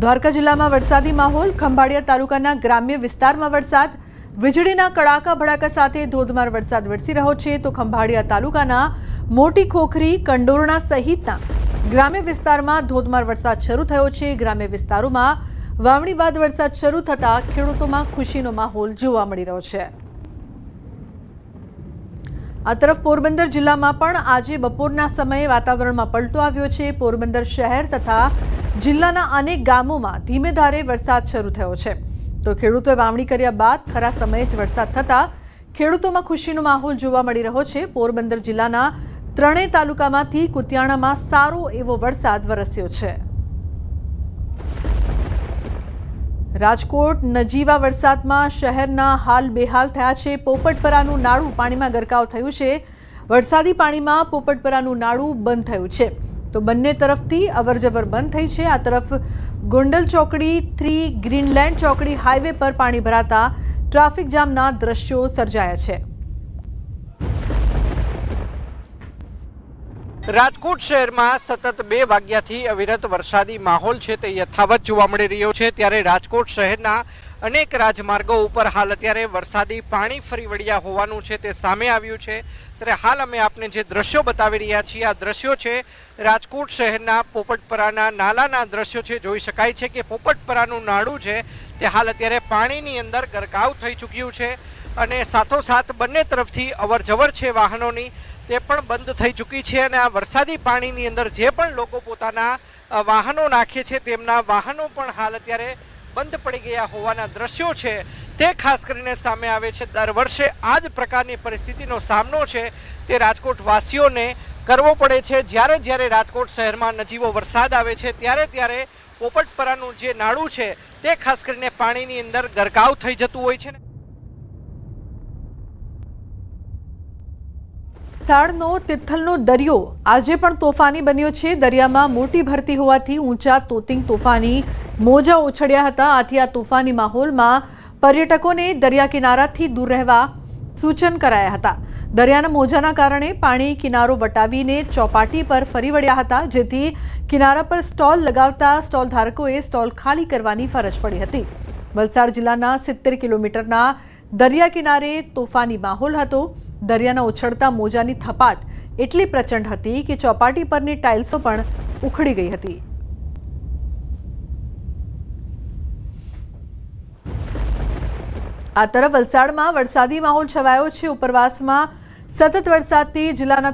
દ્વારકા જિલ્લામાં વરસાદી માહોલ, ખંભાળિયા તાલુકાના ગ્રામ્ય વિસ્તારમાં વરસાદ, વીજળીના કડાકા, ભડાકા સાથે ધોધમાર વરસાદ વરસી રહ્યો છે, તો ખંભાળિયા તાલુકાના મોટી ખોખરી, કંડોરણા સહિતના ગ્રામ્ય વિસ્તારમાં ધોધમાર વરસાદ શરૂ થયો છે. ગ્રામ્ય વિસ્તારોમાં વાવણી બાદ વરસાદ શરૂ થતાં ખેડૂતોમાં ખુશીનો માહોલ જોવા મળી રહ્યો છે. આ તરફ પોરબંદર જિલ્લામાં પણ આજે બપોરના સમયે વાતાવરણમાં પલટો આવ્યો છે. પોરબંદર શહેર તથા જિલ્લાના અનેક ગામોમાં ધીમે ધારે વરસાદ શરૂ થયો છે. તો ખેડૂતોએ વાવણી કર્યા બાદ ખરા સમયે જ વરસાદ થતાં ખેડૂતોમાં ખુશીનો માહોલ જોવા મળી રહ્યો છે. પોરબંદર જિલ્લાના ત્રણેય તાલુકામાંથી કુતિયાણામાં સારો એવો વરસાદ વરસ્યો છે. રાજકોટ નજીવા વરસાદમાં શહેરના હાલ બેહાલ થયા છે. પોપટપરાનું નાળું પાણીમાં ગરકાવ થયું છે. વરસાદી પાણીમાં પોપટપરાનું નાળું બંધ થયું છે. તો બંને તરફથી અવરજવર બંધ થઈ છે. આ તરફ ગોંડલ ચોકડી, થ્રી ગ્રીનલેન્ડ ચોકડી હાઈવે પર પાણી ભરાતા ટ્રાફિક જામના દ્રશ્યો સર્જાયા છે. રાજકોટ શહેરમાં સતત બે વાગ્યાથી અવિરત વરસાદી માહોલ છે તે યથાવત જોવા મળી રહ્યો છે. ત્યારે રાજકોટ શહેરના અનેક રાજમાર્ગો ઉપર હાલ અત્યારે વરસાદી પાણી ફરી વળ્યા હોવાનું છે, તે સામે આવ્યું છે. ત્યારે હાલ અમે આપને જે દ્રશ્યો બતાવી રહ્યા છીએ, આ દ્રશ્યો છે રાજકોટ શહેરના પોપટપરાના નાલાના દ્રશ્યો છે. જોઈ શકાય છે કે પોપટપરાનું નાળું છે, તે હાલ અત્યારે પાણીની અંદર ગરકાવ થઈ ચૂક્યું છે અને સાથોસાથ બંને તરફથી અવરજવર છે વાહનોની, તે પણ બંધ થઈ ચૂકી છે અને આ વરસાદી પાણીની અંદર જે પણ લોકો પોતાના વાહનો નાખે છે, તેમના વાહનો પણ હાલ અત્યારે બંધ પડી ગયા હોવાના દ્રશ્યો છે. તે ખાસ કરીને સામે આવે છે. દર વર્ષે આ જ પ્રકારની પરિસ્થિતિનો સામનો છે. તે રાજકોટવાસીઓને કરવો પડે છે. જ્યારે જ્યારે રાજકોટ શહેરમાં નજીવો વરસાદ આવે છે, ત્યારે ત્યારે પોપટપરાનું જે નાળું છે, તે ખાસ કરીને પાણીની અંદર ગરકાવ થઈ જતું હોય છે વલસાડનો તિથલનો દરિયો આજે પણ તોફાની બન્યો છે. દરિયામાં મોટી ભરતી હોવાથી ઊંચા તોતિંગ તોફાની મોજા ઉછળ્યા હતા. આથી આ તોફાની માહોલમાં પર્યટકોને દરિયા કિનારાથી દૂર રહેવા સૂચન કરાયા હતા. દરિયાના મોજાના કારણે પાણી કિનારો વટાવીને ચોપાટી પર ફરી વળ્યા હતા, જેથી કિનારા પર સ્ટોલ લગાવતા સ્ટોલ ધારકોએ સ્ટોલ ખાલી કરવાની ફરજ પડી હતી. વલસાડ જિલ્લાના સિત્તેર કિલોમીટરના દરિયા કિનારે તોફાની માહોલ હતો. દરિયાના ઉછળતા મોજાની થપાટ એટલી પ્રચંડ હતી કે ચોપાટી પરની ટાઇલ્સો પણ ઉખડી ગઈ હતી. આ તરફ વલસાડમાં વરસાદી માહોલ છવાયો છે. ઉપરવાસમાં સતત વરસાદથી જિલ્લાના